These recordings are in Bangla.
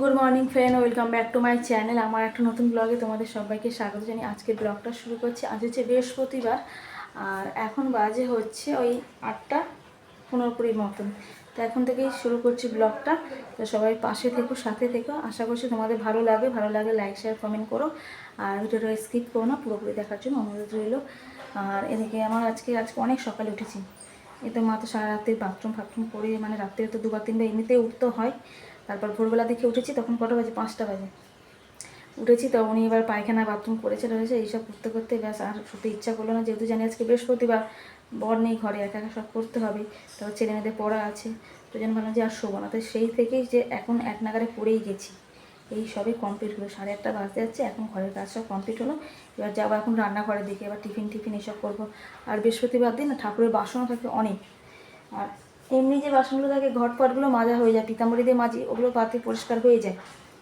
Good morning friend welcome back to my channel আমার একটা নতুন ব্লগে তোমাদের সবাইকে স্বাগত জানি আজকে ব্লগটা শুরু করছি। আজ হচ্ছে বৃহস্পতিবার, আর এখন বাজে হচ্ছে ওই আটটা পনেরো কুড়ির মতন। তো এখন থেকেই শুরু করছি ব্লগটা তো সবাই পাশে থেকো, সাথে থেকো। আশা করছি তোমাদের ভালো লাগে। ভালো লাগে লাইক শেয়ার কমেন্ট করো। আর ভিডিওটা স্কিপ করো না, পুরোপুরি দেখার জন্য অনুরোধ রইল। আর এদিকে আমার আজকে আজকে অনেক সকালে উঠেছি। এ তো মা তো সারা রাত্রে বাথরুম ফাথরুম করে মানে রাত্রে তো দুবার তিনবার এমনিতেই উঠতে হয়। তারপর ভোরবেলা দেখে উঠেছি, তখন কটা বাজে? পাঁচটা বাজে। উঠেছি তো উনি এবার পায়খানা, বাথরুম করেছে রয়েছে এইসব করতে করতে ব্যাস আর শুতে ইচ্ছা করল না। যেহেতু জানি আজকে বৃহস্পতিবার, বর নেই ঘরে, একা একা সব করতে হবে। তারপর ছেলে মেয়েদের পড়া আছে, তো যেন ভাবলাম যে আর শোবো না। তো সেই থেকেই যে এখন এক নাগারে পড়েই গেছি। এই সবই কমপ্লিট হলো। সাড়ে আটটা বাজতে যাচ্ছে, এখন ঘরের কাজ সব কমপ্লিট হলো। এবার যাব এখন রান্নাঘরের দিকে, এবার টিফিন টিফিন এসব করব। আর বৃহস্পতিবার দিন ঠাকুরের বাসনও থাকে অনেক। আর এমনি যে বাসনগুলো থাকে, ঘট পটগুলো মাজা হয়ে যায়, পিতাম্বরী দিয়ে মাজি, ওগুলো পাতে পরিষ্কার হয়ে যায়।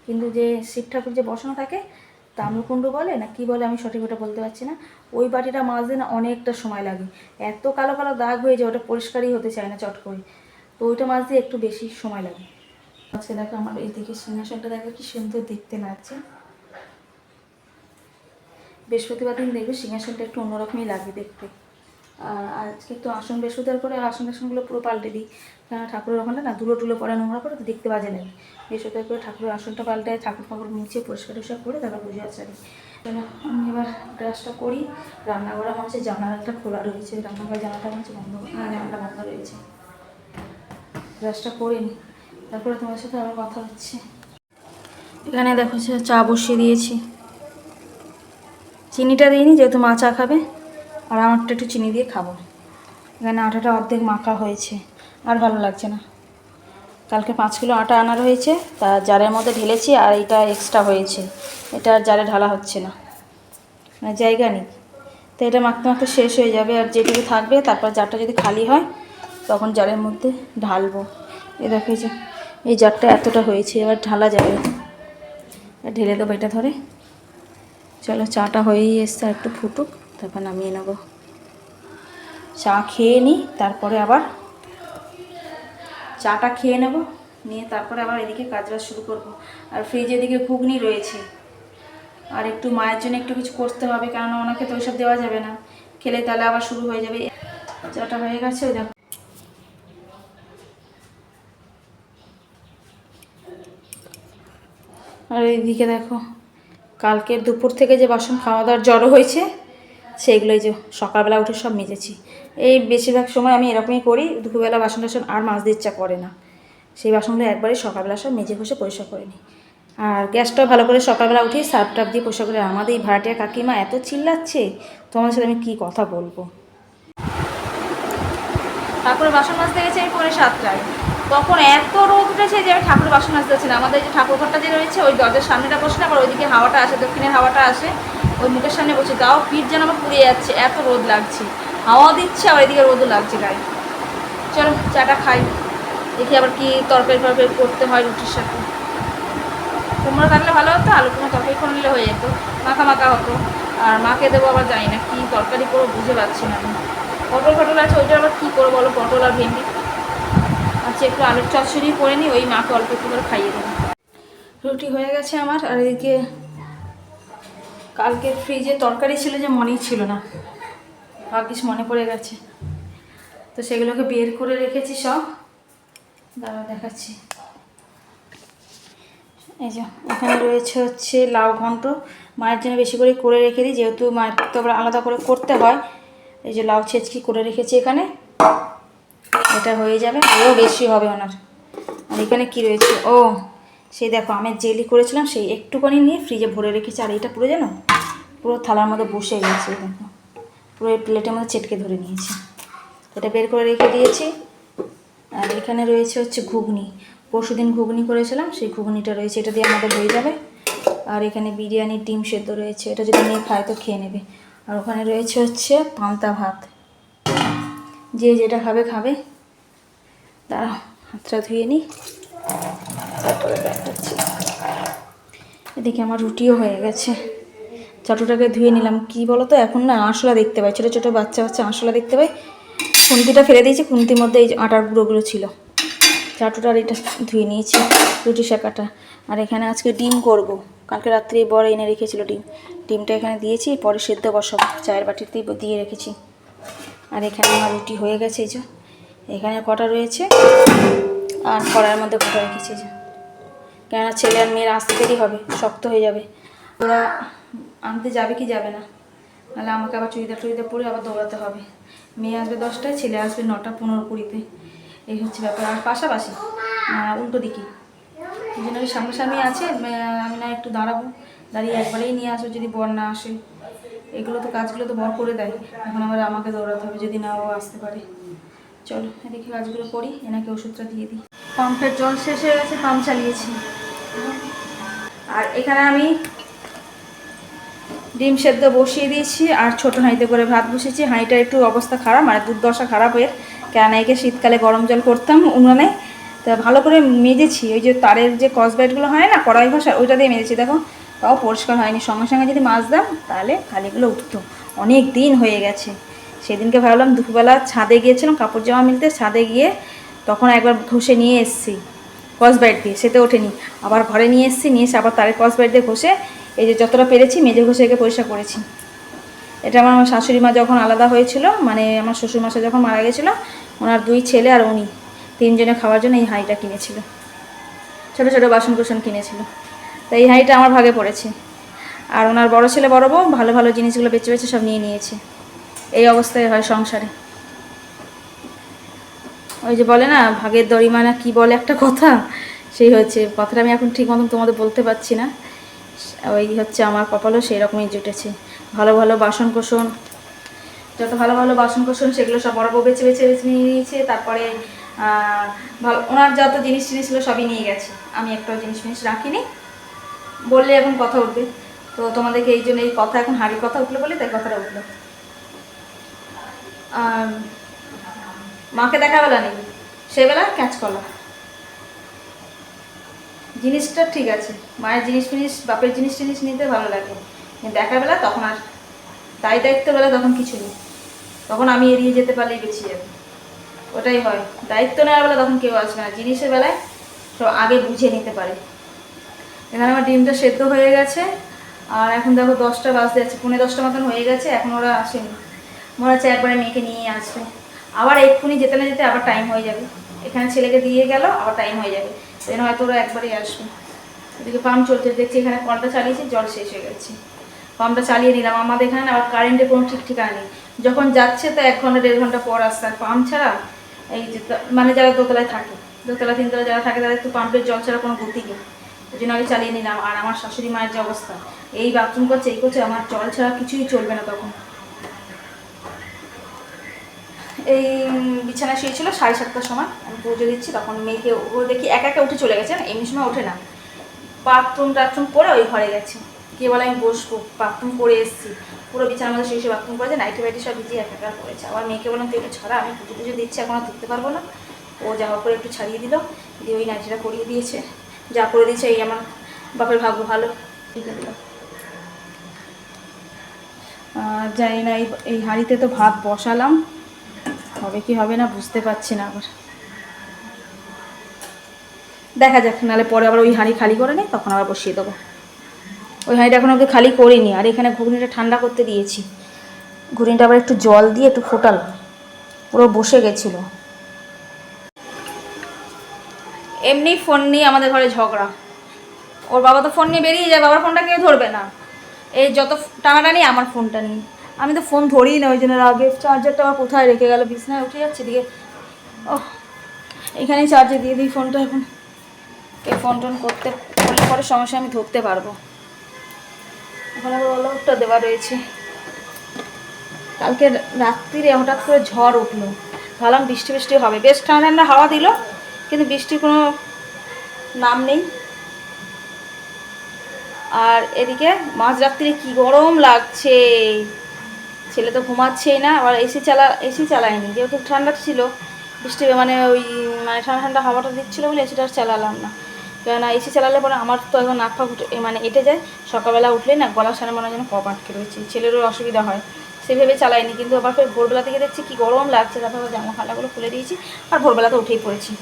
কিন্তু যে শিব ঠাকুর যে বসানো থাকে, তাম্রকুণ্ড বলে না কি বলে আমি সঠিক ওটা বলতে পারছি না, ওই বাটিটা মাজতে না অনেকটা সময় লাগে। এত কালো কালো দাগ হয়ে যায়, ওটা পরিষ্কারই হতে চায় না চট করে। তো ওইটা মাজতে একটু বেশি সময় লাগে। আজকে দেখো আমার এইদিকে সিংহাসনটা দেখো, কি সুন্দর দেখতে লাগছে। বৃহস্পতিবার দিন দেখবে সিংহাসনটা একটু অন্যরকমই লাগে দেখতে। আর আজকে তো আসন বৃহস্পতিবার করে আসন টাসনগুলো পুরো পাল্টে দিই। কেন ঠাকুরের ওখানে না ধুলো টুলো পরে নোংরা করে তো দেখতে বাজে লাগে। বৃহস্পতিবার করে ঠাকুরের আসনটা পাল্টায় ঠাকুর ফাকুর মুছে পরিষ্কার টরিষ্কার করে তারপর আসারি কেন আমি এবার ব্রাশটা করি রান্নাঘরে আমার হচ্ছে জানালাটা খোলা রয়েছে রান্নাঘর জানালাটা আমার হচ্ছে বন্ধ জানালাটা বন্ধ রয়েছে। ব্রাশটা করে নিই, তারপরে তোমার সাথে আবার কথা হচ্ছে। এখানে দেখো চা বসিয়ে দিয়েছি। চিনিটা দিইনি, যেহেতু মা চা খাবে। আর আমারটা একটু চিনি দিয়ে খাব। এখানে আটাটা অর্ধেক মাখা হয়েছে, আর ভালো লাগছে না। কালকে পাঁচ কিলো আটা আনা রয়েছে, তা জারের মধ্যে ঢেলেছি আর এটা এক্সট্রা হয়েছে। এটা আর জারে ঢালা হচ্ছে না। মানে জায়গা নেই। তো এটা মাখতে মাখতে শেষ হয়ে যাবে, আর যেটুকু থাকবে, তারপর জারটা যদি খালি হয়, তখন জারের মধ্যে ঢালবো। এ দেখো যে, এই জারটা এতটা হয়েছে, এবার ঢালা যাবে। ঢেলে দেবো এটা ধরে। চলো চাটা হয়েই এসছে, আর একটু ফুটুক। তারপর নামিয়ে নেব। চা খেয়ে নিই তারপরে আবার চাটা খেয়ে নেব। নিয়ে তারপরে আবার এদিকে কাজবাজ শুরু করব। আর ফ্রিজে এদিকে ঘুগনি রয়েছে। আর একটু মায়ের জন্য একটু কিছু করতে হবে, কেননা ওনাকে তো ওইসব দেওয়া যাবে না। খেলে তাহলে আবার শুরু হয়ে যাবে। চাটা হয়ে গেছে, ওই দেখো। আর এইদিকে দেখো, কালকের দুপুর থেকে যে বাসন খাওয়া দাওয়ার জড়ো হয়েছে সেইগুলোই যে সকালবেলা উঠে সব মেজেছি। এই বেশিরভাগ সময় আমি এরকমই করি, দুপুরবেলা বাসন টাসন আর মাজতে ইচ্ছা করে না। সেই বাসনগুলো একবারে সকালবেলা সব মেজে ঘষে পরিষ্কার করে নিই। আর গ্যাসটাও ভালো করে সকালবেলা উঠেই সার্ফ টাপ দিয়ে পরিষ্কার করে আমাদের এই ভাড়াটিয়া কাকিমা এত চিল্লাচ্ছে তোমার সাথে আমি কী কথা বলব? ঠাকুরের বাসন মাজতে গেছে আমি পরে সাতটায়। তখন এত রোদ উঠেছে যে আমি ঠাকুরের বাসন মাজতে না। আমাদের যে ঠাকুর ঘরটা যে রয়েছে, ওই দরজার সামনেটা বসে না আবার ওইদিকে হাওয়াটা আসে, দক্ষিণের হাওয়াটা আসে। ওই মুখের সামনে বসে তাও পিঠ যেন আমার পুড়ে যাচ্ছে, এত রোদ লাগছে। হাওয়া দিচ্ছে, আবার এদিকে রোদও লাগছে গায়ে। চলো, চাটা খাই। দেখি আবার কি তরকারি ফরকারি করতে হয় রুটির সাথে। কুমড়ো থাকলে ভালো হতো, আলু কুমড়ো তরকারি করে নিলে হয়ে যেত। মাখা মাখা হতো। আর মাকে দেবো আবার জানি না কী তরকারি করব, বুঝে পাচ্ছি না আমি। পটল ফটল আছে, ওইটা আবার কী করব বলো? পটল আর ভেন্ডি। আচ্ছা একটু আলুর চচ্চড়ি করে নিই, ওই মাকে অল্প একটু করে খাইয়ে দেবো। রুটি হয়ে গেছে আমার, আর এদিকে কালকে ফ্রিজে তরকারি ছিল যে মনেই ছিল না। ভাগ্যিস মনে পড়ে গেছে। তো সেগুলোকে বের করে রেখেছি সব। দাঁড়া দেখাচ্ছি। এই যে, এখানে রয়েছে হচ্ছে লাউ ঘন্ট। মায়ের জন্য বেশি করে করে রেখে দিই, যেহেতু মায়ের তো আবার আলাদা করে করতে হয়। এই যে লাউ ছেচকি করে রেখেছি এখানে। এটা হয়ে যাবে ও বেশি হবে ওনার। আর এখানে কি রয়েছে? ও সেই দেখো, আমি জেলি করেছিলাম, সেই একটুখানি নিয়ে ফ্রিজে ভরে রেখেছি। আর এটা পুরো যেন পুরো থালার মধ্যে বসে গেছে দেখো। পুরো প্লেটের মধ্যে চেটকে ধরে নিয়েছি। এটা বের করে রেখে দিয়েছি। আর এখানে রয়েছে হচ্ছে ঘুগনি। পরশু দিন ঘুগনি করেছিলাম, সেই ঘুগনিটা রয়েছে, এটা দিয়ে আমাদের হয়ে যাবে। আর এখানে বিরিয়ানি, ডিম সেদ্ধ রয়েছে, এটা যদি মেয়ে খায় তো খেয়ে নেবে। আর ওখানে রয়েছে হচ্ছে পান্তা ভাত। যে যেটা খাবে খাবে। দাঁড়াও, হাতটা ধুয়ে নিই তারপরে দেখাচ্ছি এদিকে আমার রুটিও হয়ে গেছে। চাটুটাকে ধুয়ে নিলাম। কি বলো তো এখন না আঁশলা দেখতে পাই। ছোটো ছোটো বাচ্চা বাচ্চা আঁশলা দেখতে পাই। খুন্তিটা ফেলে দিয়েছি। খুন্তির মধ্যে এই আটার গুঁড়োগুলো ছিল। চাটুটা আর এটা ধুয়ে নিয়েছি, রুটি শাকাটা। আর এখানে আজকে ডিম করব। কালকে রাত্রে বড় এনে রেখেছিল ডিম। ডিমটা এখানে দিয়েছি, পরে সেদ্ধ বসাবো। চায়ের বাটিতেই দিয়ে রেখেছি। আর এখানে আমার রুটি হয়ে গেছে, এই যে। এখানে কটা রয়েছে? আর কড়ার মধ্যে কটা রেখেছি যে। কেননা ছেলে আর মেয়ের আসতে দেরি হবে, শক্ত হয়ে যাবে। ওরা আনতে যাবে কি যাবে না। নাহলে আমাকে আবার চুড়িদার টুড়িদার পরে আবার দৌড়াতে হবে। মেয়ে আসবে দশটায়, ছেলে আসবে নটা পনেরো কুড়িতে। এই হচ্ছে ব্যাপার। আর পাশাপাশি উল্টো দিকে। এই জন্য ওই সামনাসামনি আছে আমি না একটু দাঁড়াবো। দাঁড়িয়ে একবারেই নিয়ে আসব যদি বর না আসে। এগুলো তো কাজগুলো তো বর করে দেয়। এখন আবার আমাকে দৌড়াতে হবে যদি না ও আসতে পারে। চলো, এদিকে কাজগুলো করি, এনাকে ওষুধটা দিয়ে দিই। পাম্পের জল শেষ হয়ে গেছে, পাম্প চালিয়েছি। আর এখানে আমি ডিম সেদ্ধ বসিয়ে দিয়েছি, আর ছোট হাঁড়িতে করে ভাত বসিয়েছি। হাঁড়িটার একটু অবস্থা খারাপ মানে দুর্দশা খারাপ হয়ে কেননা একে শীতকালে গরম জল করতাম উনুনে। তা ভালো করে মেজেছি, ওই যে তারের যে কসবাইটগুলো হয় না, কড়াই ঘষা, ওইটা দিয়ে মেজেছি। দেখো, তাও পরিষ্কার হয়নি। সঙ্গে সঙ্গে যদি মাজতাম তাহলে খালিগুলো উঠতো। অনেক দিন হয়ে গেছে। সেদিনকে ভাবলাম, দুপুরবেলা ছাদে গিয়েছিলাম, কাপড় জামা মিলতে, ছাদে গিয়ে তখন একবার ঘষে নিয়ে এসেছি। কসবাইট দিয়ে সেটা ওঠেনি। আবার ঘরে নিয়ে এসেছি, নিয়ে এসে আবার তারের কসবাইট দিয়ে ঘষে, এই যে যতটা পেরেছি মেজে ঘষে একে পরিষ্কার করেছি। এটা আমার আমার শাশুড়ি মা যখন আলাদা হয়েছিল মানে আমার শ্বশুর মশাই যখন মারা গেছিল, ওনার দুই ছেলে আর উনি, তিনজনে খাওয়ার জন্য এই হাঁড়িটা কিনেছিল। ছোটো ছোটো বাসন কুসন কিনেছিল। তাই এই হাঁড়িটা আমার ভাগে পড়েছে। আর ওনার বড় ছেলে, বড় বউ, ভালো ভালো জিনিসগুলো বেছে বেছে সব নিয়ে নিয়েছে। এই অবস্থায় হয় সংসারে। ওই যে বলে না, ভাগের দড়িমা না কি বলে একটা কথা? সেই হচ্ছে, কথাটা আমি এখন ঠিক মতন তোমাদের বলতে পারছি না। ওই হচ্ছে আমার কপালও সেই রকমই জুটেছে। ভালো ভালো বাসন কোসন, যত ভালো ভালো বাসন কোসন, সেগুলো সব বড় বেছে বেছে বেছে নিয়ে নিয়েছে, তারপরে ভালো, ওনার যত জিনিস টিনিস ছিল সবই নিয়ে গেছে। আমি একটাও জিনিস ফিনিস রাখিনি। বললে এখন কথা উঠবে। তো তোমাদেরকে এই জন্য এই কথা এখন হাড়ির কথা উঠল বলে, তাই কথাটা উঠল। আর মাকে দেখা বেলা নেই। সেবেলা ক্যাচ কলা জিনিসটা ঠিক আছে। মায়ের জিনিস ফিনিস, বাপের জিনিস টিনিস নিতে ভালো লাগে। কিন্তু দেখা বেলা তখন আর দায় দায়িত্ব বেলা তখন কিছু নেই। তখন আমি এড়িয়ে যেতে পারলেই বেঁচে যাবে। ওটাই হয়। দায়িত্ব নেওয়ার বেলা তখন কেউ আসবে না। জিনিসের বেলায় সব আগে বুঝে নিতে পারে। এখানে আমার ডিমটা সেদ্ধ হয়ে গেছে। আর এখন দেখো দশটা বাজতে যাচ্ছে। পৌনে দশটা মতন হয়ে গেছে। এখন ওরা আসেনি। মনে হচ্ছে একবারে মেয়েকে নিয়ে আসবে। আবার এক্ষুনি যেতে না যেতে আবার টাইম হয়ে যাবে। এখানে ছেলেকে দিয়ে গেল, আবার টাইম হয়ে যাবে। সেজন্য হয়তো ওরা একবারেই আসবে। এদিকে পাম্প চলছে, দেখছি এখানে কলটা চালিয়েছি, জল শেষ হয়ে গেছে। পাম্পটা চালিয়ে নিলাম, আমাদের এখানে আবার কারেন্টের কোনো ঠিক ঠিকানা নেই। যখন যাচ্ছে তো এক ঘণ্টা, দেড় ঘণ্টা পর আসছে। আর পাম্প ছাড়া এই যে মানে যারা দোতলায় থাকে, দোতলা, তিনতলা যারা থাকে, তাদের তো পাম্পের জল ছাড়া কোনো গতি নেই। ওই জন্য আমি চালিয়ে নিলাম। আর আমার শাশুড়ি মায়ের যে অবস্থা, এই বাথরুম করছে, এই করছে, আমার জল ছাড়া কিছুই চলবে না তখন। এই উম, বিছানায় শুয়েছিল সাড়ে সাতটার সময়। আমি পুজো দিচ্ছি তখন মেয়েকে ও দেখি একা একা উঠে চলে গেছে। এমনি সময় ওঠে না। বাথরুম টাথরুম করে ওই ঘরে গেছে। গিয়ে বলে আমি বসবো। বাথরুম করে এসেছি। পুরো বিছানার মধ্যে শুয়ে বাথরুম করেছে নাইটি ফাইটি সব ভিজিয়ে একা করেছে। আবার মেয়েকে বললাম তুই ছাড়া আমি পুজো পুজো দিচ্ছি এখন আর ধরতে পারব না। ও জামা করে একটু ছাড়িয়ে দিল দিয়ে ওই নাইটিটা করিয়ে দিয়েছে। যা করে দিয়েছে এই আমার বাপের ভাগ্য ভালো। জানি না এই হাঁড়িতে তো ভাত বসালাম। হবে কি হবে না বুঝতে পারছি না আবার। দেখা যাক, নাহলে পরে আবার ওই হাঁড়ি খালি করে নেই, তখন আবার বসিয়ে দেবো। ওই হাঁড়িটা এখন অব্দি খালি করিনি, আর এখানে ঘুগনিটা ঠান্ডা করতে দিয়েছি। ঘুগনিটা আবার একটু জল দিয়ে একটু ফোটাল পুরো বসে গেছিল। এমনি ফোন নিয়ে আমাদের ঘরে ঝগড়া। ওর বাবা তো ফোন নিয়ে বেরিয়ে যায়, বাবার ফোনটা কেউ ধরবে না। এই যত টানাটানি, আমার ফোনটা নিয়ে। আমি তো ফোন ধরিই না, ওই জন্য আগে চার্জারটা আবার কোথায় রেখে গেল? বিছনায় উঠে যাচ্ছে দিকে ও এখানেই চার্জে দিয়ে দিই ফোনটা এখন। কে ফোন টোন করতে, করলে পরে সমস্যা আমি ধরতে পারব। এখন আবার দেওয়া রয়েছে। কালকে রাত্রিরে হঠাৎ করে ঝড় উঠল। ভাবলাম বৃষ্টি বৃষ্টি হবে। বেশ ঠান্ডা ঠান্ডা হাওয়া দিল, কিন্তু বৃষ্টির কোনো নাম নেই। আর এদিকে মাঝরাত্রিরে কি গরম লাগছে। ছেলে তো ঘুমাচ্ছেই না, আবার এসি চালা এসি চালায়নি। যেহেতু ঠান্ডা ছিল, বৃষ্টি মানে ওই মানে ঠান্ডা ঠান্ডা হাওয়াটা দিচ্ছিল বলে এসিটা আর চালালাম না। কেননা এসি চালালে পরে আমার তো এখন নাক ফাঁক মানে এটে যায়, সকালবেলা উঠলে না গলার সামনে মনে হয় যেন কপ আটকে রয়েছে ছেলেরও অসুবিধা হয়। সেভাবে চালাইনি কিন্তু আবার ফের ভোরবেলা থেকে দেখছি কি গরম লাগছে, তারপর জামা খালাগুলো খুলে দিয়েছি, আর ভোরবেলা তো উঠেই পড়েছি।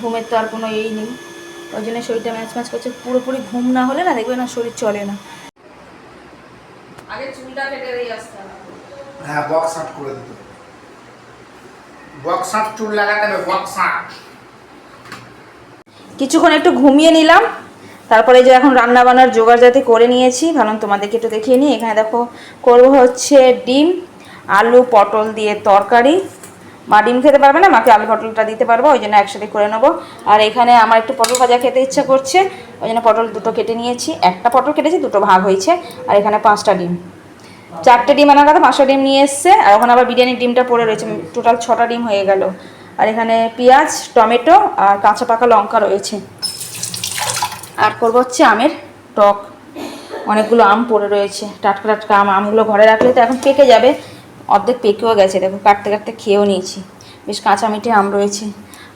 ঘুমের তো আর কোনো এই নেই। ওই জন্য শরীরটা ম্যাচ ম্যাচ করছে, পুরোপুরি ঘুম না হলে না দেখবে না শরীর চলে না। আগে চুলটা কেটে দিয়ে আসতে। হ্যাঁ বক্স আউট করে বক্স আউট চুল লাগাতে হবে বক্স আউট কিছুক্ষণ একটু ঘুমিয়ে নিলাম। তারপরে যে এখন রান্না বান্নার জোগাড় যাতে করে নিয়েছি। ভাবলাম তোমাদেরকে একটু দেখিয়ে নিই। এখানে দেখো, করব হচ্ছে ডিম, আলু, পটল দিয়ে তরকারি। মা ডিম খেতে পারবে না, মাকে আলু পটলটা দিতে পারব, ওই জন্য একসাথে করে নেব। আর এখানে আমার একটু পটল ভাজা খেতে ইচ্ছা করছে, ওই জন্য পটল দুটো কেটে নিয়েছি। একটা পটল কেটেছি, দুটো ভাগ হয়েছে। আর এখানে পাঁচটা ডিম। চারটে ডিম আনার কথা, পাঁচটা ডিম নিয়ে এসছে, আর ওখানে আবার বিরিয়ানির ডিমটা পড়ে রয়েছে। টোটাল ছটা ডিম হয়ে গেল। আর এখানে পেঁয়াজ, টমেটো আর কাঁচা পাকা লঙ্কা রয়েছে। আর করব হচ্ছে আমের টক। অনেকগুলো আম পড়ে রয়েছে। টাটকা টাটকা আম, আমগুলো ঘরে রাখলে তো এখন পেকে যাবে। অর্ধেক পেকেও গেছে, দেখো, কাটতে কাটতে খেয়েও নিয়েছি। বেশ কাঁচা মিঠে আম রয়েছে।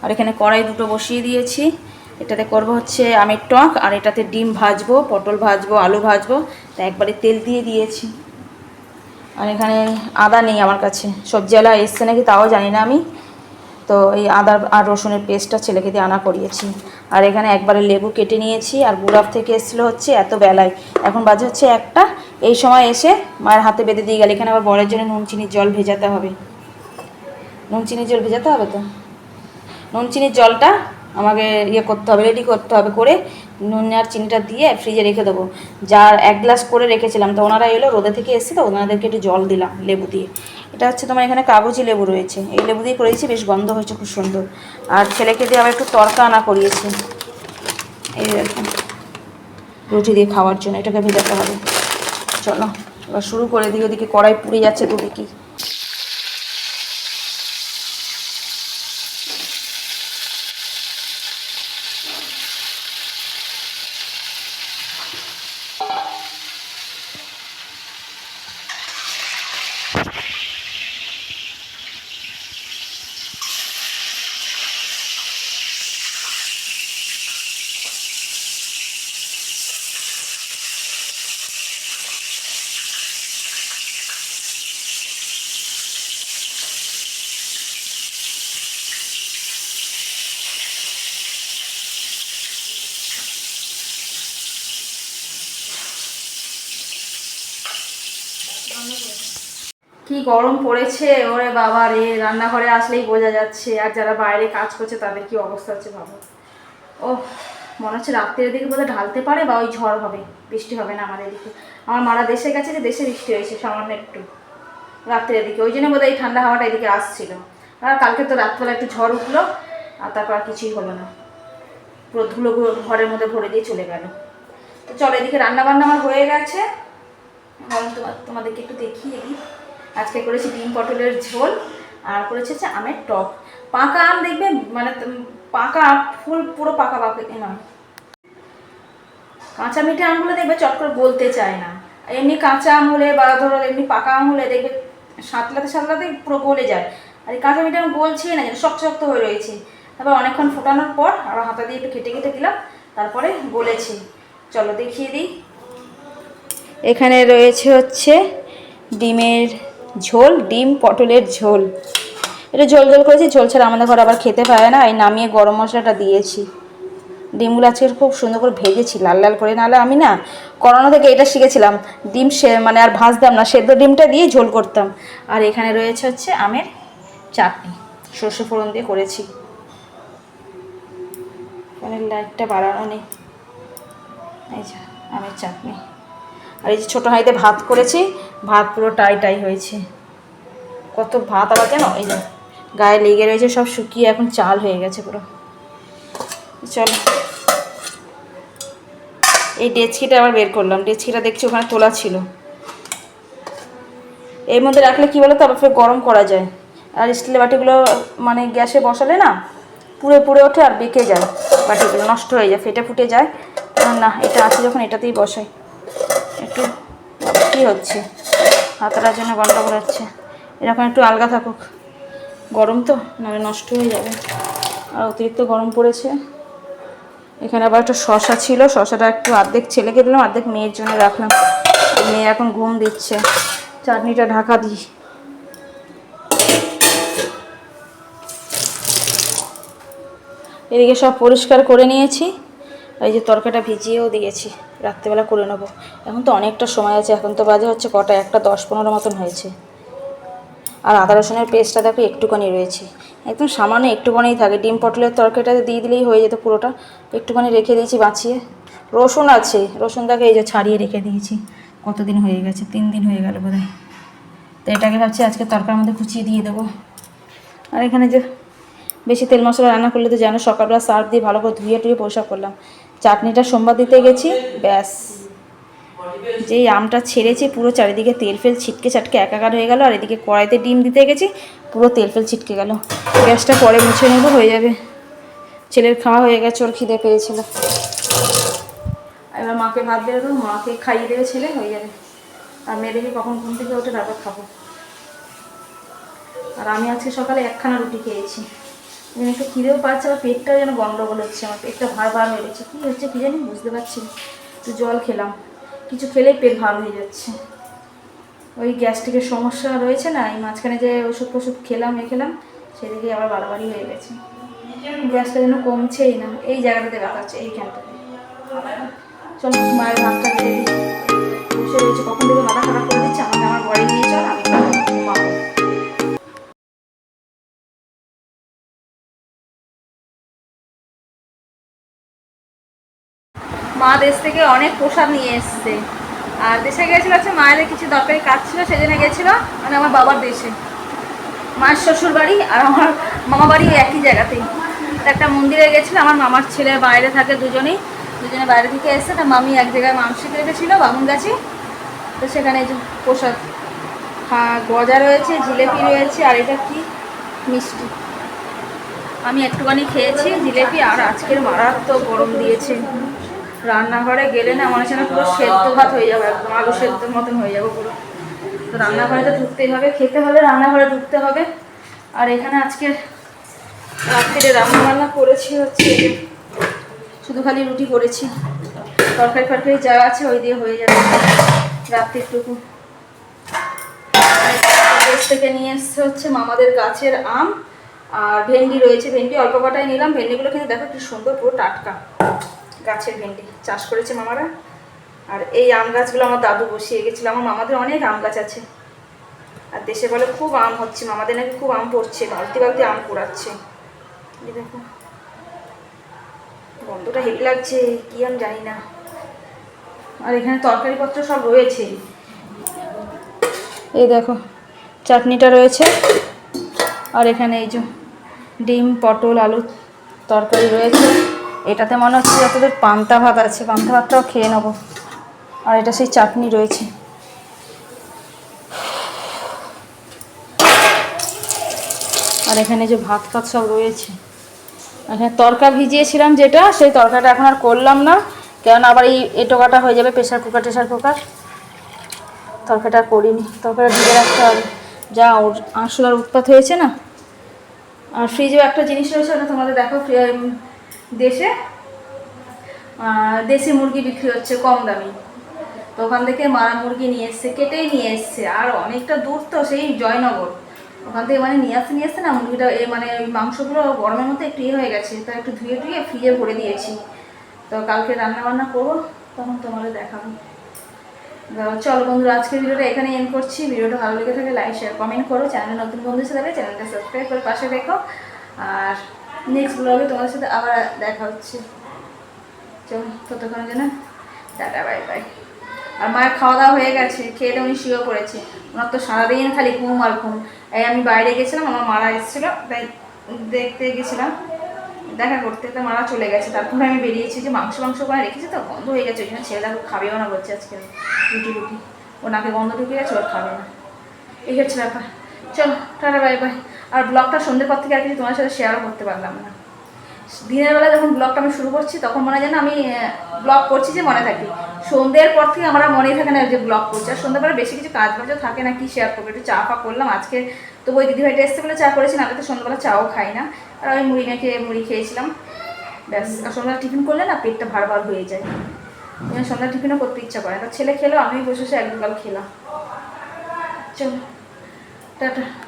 আর এখানে কড়াই দুটো বসিয়ে দিয়েছি। এটাতে করব হচ্ছে আমের টক, আর এটাতে ডিম ভাজবো, পটল ভাজবো, আলু ভাজবো। তা একবারে তেল দিয়ে দিয়েছি। আর এখানে আদা নেই আমার কাছে। সবজিওয়ালা এসছে নাকি তাও জানি না আমি। তো এই আদা আর রসুনের পেস্টটা ছেলেকে দিয়ে আনা করিয়েছি। আর এখানে একবারে লেবু কেটে নিয়েছি। আর বুড়াপ থেকে এসেছিল হচ্ছে এত বেলায়। এখন বাজে হচ্ছে একটা। এই সময় এসে মায়ের হাতে বেঁধে দিয়ে গেল। এখানে আবার বরের জন্য নুন, চিনির জল ভেজাতে হবে। নুন, চিনির জল ভেজাতে হবে তো? নুন, চিনির জলটা আমাকে ইয়ে করতে হবে রেডি করতে হবে করে নুন আর চিনিটা দিয়ে ফ্রিজে রেখে দেবো। যার এক গ্লাস করে রেখেছিলাম, তো ওনারা এলো, রোদে থেকে এসে তো ওনাদেরকে একটু জল দিলাম, লেবু দিয়ে। এটা হচ্ছে তোমার এখানে কাগজি লেবু রয়েছে। এই লেবু দিয়ে করেছি, বেশ গন্ধ হয়েছে, খুব সুন্দর। আর ছেলেকে দিয়ে আবার একটু তরকা আনা করিয়েছি। এই দেখুন, রুটি দিয়ে খাওয়ার জন্য, এটাকে ভেজাতে হবে। চলো, এবার শুরু করে দিই, ওদিকে কড়াই পুড়ে যাচ্ছে দুদিকেই। গরম পড়েছে, ওরে বাবা রে, রান্নাঘরে আসলেই বোঝা যাচ্ছে। আর যারা বাইরে কাজ করছে, তাদের কি অবস্থা হচ্ছে ভাবো। ও মনে হচ্ছে রাত্রের দিকে বোধহয় ঢালতে পারে বা ওই ঝড় হবে, বৃষ্টি হবে না আমাদের দিকে আমার মারা দেশে গেছে যে, দেশে বৃষ্টি হয়েছে, সামান্য একটু। রাত্রের দিকে, ওই জন্য বোধহয় এই ঠান্ডা হাওয়াটা এদিকে আসছিল। আর কালকে তো রাত্রেবেলা একটু ঝড় উঠল, আর তারপর আর কিছুই হলো না। পুরো ধুলো ঘরের মধ্যে ভরে দিয়ে চলে গেল। তো চলো, এদিকে রান্না বান্না আমার হয়ে গেছে। তোমাদেরকে একটু দেখিয়ে দিই। আজকে করেছি ডিম পটলের ঝোল, আর করেছে হচ্ছে আমের টক। পাকা আম দেখবে মানে পাকা ফুল পুরো পাকা পাকা না কাঁচা মিঠে আমগুলো দেখবে চট করে চায় না। এমনি কাঁচা আম হলে বা ধরো এমনি পাকা আম হলে দেখবে সাতলাতে সাতলাতে পুরো গলে যায়। আর এই কাঁচা মিঠে আম গলছেই না যেন শক্ত শক্ত হয়ে রয়েছে। তারপর অনেকক্ষণ ফোটানোর পর আরও হাতা দিয়ে একটু কেটে কেটে দিলাম, তারপরে গলেছে। চলো দেখিয়ে দিই। এখানে রয়েছে হচ্ছে ডিমের ঝোল, ডিম, পটলের ঝোল। এটা ঝোল ঝোল করেছি, ঝোল ছাড়া আমাদের ঘরে আবার খেতে পারে না, এই নামিয়ে গরম মশলাটা দিয়েছি। ডিমগুলো আজকে খুব সুন্দর করে ভেজেছি, লাল লাল করে, নাহলে আমি না করোনা থেকে এটা শিখেছিলাম, ডিম সে মানে আর ভাজতাম না, সেদ্ধ ডিমটা দিয়ে ঝোল করতাম। আর এখানে রয়েছে হচ্ছে আমের চাটনি, সর্ষে ফোড়ন দিয়ে করেছি। ফোনের লাইটটা বাড়ানো নেই। এই আমের চাটনি। আর এই যে ছোটো হাঁড়িতে ভাত করেছি, ভাত পুরো টাই টাই হয়েছে। কত ভাত আবার জানো? এই যে গায়ে লেগে রয়েছে, সব শুকিয়ে এখন চাল হয়ে গেছে পুরো। চলো। এই ডেচকিটা আবার বের করলাম। ডেচকিটা দেখছি ওখানে তোলা ছিল। এর মধ্যে রাখলে কী বলো তো আবার ফের গরম করা যায়। আর স্টিলের বাটিগুলো মানে গ্যাসে বসালে না, পুড়ে পুড়ে ওঠে আর বেঁকে যায়। বাটিগুলো নষ্ট হয়ে যায়, ফেটে ফুটে যায়। না, এটা আছে যখন এটাতেই বসাই। একটু কী হচ্ছে? হাতাটার জন্য গন্ডগোল হচ্ছে। এরকম একটু আলগা থাকুক। গরম তো, নাহলে নষ্ট হয়ে যাবে। আর অতিরিক্ত গরম পড়েছে। এখানে আবার একটা শশা ছিল। শশাটা একটু অর্ধেক ছেলেকে দিলাম, অর্ধেক মেয়ের জন্য রাখলাম। মেয়ে এখন ঘুম দিচ্ছে। চাটনিটা ঢাকা দিই। এদিকে সব পরিষ্কার করে নিয়েছি। এই যে তরকাটা ভিজিয়েও দিয়েছি। রাত্রেবেলা করে নেব। এখন তো অনেকটা সময় আছে, এখন তো বাজে হচ্ছে কটা, একটা দশ পনেরো মতন হয়েছে। আর আদা রসুনের পেস্টটা দেখো একটুখানি রয়েছে। একদম সামান্য একটুখানি থাকে, ডিম পটলের তরকারিটা দিয়ে দিলেই হয়ে যেত পুরোটা। একটুখানি রেখে দিয়েছি বাঁচিয়ে। রসুন আছে রসুনটাকে এই যে ছাড়িয়ে রেখে দিয়েছি। কতদিন হয়ে গেছে? তিন দিন হয়ে গেল বোধ তো এটাকে ভাবছি আজকে তরকার মধ্যে কুচিয়ে দিয়ে দেবো। আর এখানে যে বেশি তেল মশলা রান্না করলে তো জানো, সকালবেলা সার্ফ দিয়ে ভালো করে ধুয়ে টুয়ে পরিষ্কার করলাম। চাটনিটা সোমবার দিতে গেছি, ব্যাস। যেই আমটা ছেড়েছি, পুরো চারিদিকে তেল ফেল ছিটকে চাটকে একাকার হয়ে গেল, আর এদিকে কড়াইতে ডিম দিতে গেছি, পুরো তেল ফেল ছিটকে গেল। গ্যাসটা পরে মুছে নেব, হয়ে যাবে। ছেলের খাওয়া হয়ে গেছে, ওর খিদে পেয়েছিল। এবার মাকে ভাত দিয়ে দেবো, মাকে খাইয়ে দেবে ছেলে, হয়ে যাবে। আর মেয়ে দেখি কখন ঘুম থেকে ওঠে, তারপর খাব। আর আমি আজকে সকালে একখানা রুটি খেয়েছি। যেন একটু খিদেও পাচ্ছে আবার পেটটাও যেন গন্ডগোল হচ্ছে, আমার পেটটা ভার ভার হয়ে গেছে কী হচ্ছে কী জানি বুঝতে পারছি একটু জল খেলাম। কিছু খেলেই পেট ভার হয়ে যাচ্ছে। ওই গ্যাস্ট্রিকের সমস্যা রয়েছে না, এই মাঝখানে যে ওষুধ ফষুধ খেলাম, এ খেলাম, সেদিকে আবার বাড়াবাড়ি হয়ে গেছে। গ্যাসটা যেন কমছেই না, এই জায়গাটাতে ব্যথা হচ্ছে এইখানটাতে চলো, মায়ের ভাতটা বসে রয়েছে, কখন থেকে মাথা খারাপ করে দিচ্ছে, আমাকে আমার ঘরে নিয়ে চল, আমি মা দেশ থেকে অনেক প্রসাদ নিয়ে এসছে। আর দেশে গেছিল হচ্ছে মায়ের কিছু দরকারি কাজ ছিল সেই জন্য গেছিল মানে আমার বাবার দেশে। মায়ের শ্বশুর বাড়ি আর আমার মামা বাড়ি একই জায়গাতেই। একটা মন্দিরে গেছিল আমার মামার ছেলে বাইরে থাকে দুজনেই। দুজনে বাইরে থেকে এসে তা মামি এক জায়গায় মাংসিক রেখেছিলো, বামুন গাছি। তো সেখানে যে প্রসাদ হ্যাঁ গজা রয়েছে, জিলেপি রয়েছে, আর এটা কি? মিষ্টি। আমি একটুখানি খেয়েছি জিলেপি, আর আজকের মারাত্মক গরম দিয়েছে। রান্নাঘরে গেলে না মনে হচ্ছে পুরো সেদ্ধ ভাত হয়ে যাবে একদম, আলু সেদ্ধ মতন হয়ে যাবে পুরো। তো রান্নাঘরে তো ঢুকতেই হবে, খেতে হলে রান্নাঘরে ঢুকতে হবে। আর এখানে আজকে রাত্রিরে রান্না বান্না করেছি হচ্ছে শুধু খালি রুটি করেছি। তরকারি ফরকারি যা আছে ওই দিয়ে হয়ে যাবে রাত্রিটুকু। থেকে নিয়ে এসছে হচ্ছে মামাদের গাছের আম। আর ভেন্ডি রয়েছে, ভেন্ডি অল্প কটাই নিলাম। ভেন্ডিগুলো কিন্তু দেখো কি সুন্দর, পুরো টাটকা। গাছের ভেন্ডি চাষ করেছে মামারা। আর এই আম গাছগুলো আমার দাদু বসিয়ে গেছিল। আমার মামাদের অনেক আম গাছ আছে। আর দেশে বলে খুব আম হচ্ছে। মামাদের নাকি খুব আম পড়ছে, বালতি বালতি আম পোড়াচ্ছে। দেখো। গন্ধটা হেভি লাগছে, কি আম জানি না। আর এখানে তরকারিপত্র সব রয়েছে। এই দেখো, চাটনিটা রয়েছে। আর এখানে এই যে ডিম, পটল আলু তরকারি রয়েছে। এটাতে মনে হচ্ছে যতদের পান্তা ভাত আছে, পান্তা ভাতটাও খেয়ে নেব। আর এটা সেই চাটনি রয়েছে। আর এখানে যে ভাত ফাত সব রয়েছে। এখানে তরকা ভিজিয়েছিলাম যেটা, সেই তরকাটা এখন আর করলাম না কেন আবার এই এটোকাটা হয়ে যাবে প্রেশার কুকার টেশার কুকার। তরকাটা করিনি, তরকাটা ভিজে রাখতে হবে। যা ওর আরশোলার উৎপাত হয়েছে না। আর ফ্রিজেও একটা জিনিস রয়েছে, ওটা তোমাদের দেখো দেশে দেশি মুরগি বিক্রি হচ্ছে কম দামি। তো ওখান থেকে মারা মুরগি নিয়ে এসছে, কেটেই নিয়ে এসছে। আর অনেকটা দূর তো সেই জয়নগর। ওখান থেকে মানে নিয়ে আসতে নিয়ে আসতে না, মুরগিটা এ মানে ওই মাংসগুলো গরমের মধ্যে একটু ইয়ে হয়ে গেছে, তো একটু ধুয়ে ধুয়ে ফ্রিজে ভরে দিয়েছি। তো কালকে রান্না বান্না করব, তখন তোমাদের দেখাবো। চলো বন্ধুরা, আজকের ভিডিওটা এখানে এন্ড করছি। ভিডিওটা ভালো লেগে থাকে লাইক শেয়ার কমেন্ট করো। চ্যানেলে নতুন বন্ধু হিসেবে চ্যানেলটা সাবস্ক্রাইব করে পাশে দেখো আর নেক্সট ব্লগে তোমাদের সাথে আবার দেখা হচ্ছে। চলো, ততক্ষণের জন্য টাটা বাই বাই আর মায়ের খাওয়া দাওয়া হয়ে গেছে, খেয়ে দিয়ে উনি শুয়ে পড়েছে ওনার তো সারাদিন খালি ঘুম আর ঘুম। এই আমি বাইরে গেছিলাম, আমার মারা এসেছিল, তাই দেখতে গেছিলাম। দেখা করতে তো মারা চলে গেছে। তারপরে আমি বেরিয়েছি যে মাংস মাংস করে রেখেছি তো, গন্ধ হয়ে গেছে। ওই জন্য ছেলে দেখো খাবেও না বলছে আজকে। রুটি রুটি। ও নাকে গন্ধ ঢুকে গেছে ওর খাবে না। এই হচ্ছে ব্যাপার। চলো, টাটা বাই বাই আর ব্লগটা সন্ধ্যের পর থেকে আর কিছু তোমার সাথে শেয়ারও করতে পারলাম না। দিনের বেলা যখন ব্লগটা আমি শুরু করছি, তখন মনে হয় যেন আমি ব্লগ করছি যে মনে থাকি। সন্ধ্যের পর থেকে আমার মনেই থাকে না যে ব্লগ করছি। আর সন্ধ্যাবেলা বেশি কিছু কাজ বাজও থাকে না, কি শেয়ার করব? একটু চা ফা করলাম। আজকে তো ওই দিদিভাইটা এসছে বলে চা করেছি না তো সন্ধ্যাবেলা চাও খাই না। আর ওই মুড়ি মেখে, মুড়ি খেয়েছিলাম। ব্যাস। আর সন্ধ্যাবেলা টিফিন করলে না পেটটা ভার ভার হয়ে যায়। এই সন্ধ্যা টিফিনও করতে ইচ্ছা করে না। ছেলে খেলো আমি বসে বসে এক দুকাল খেলাম। চলো। টাটা।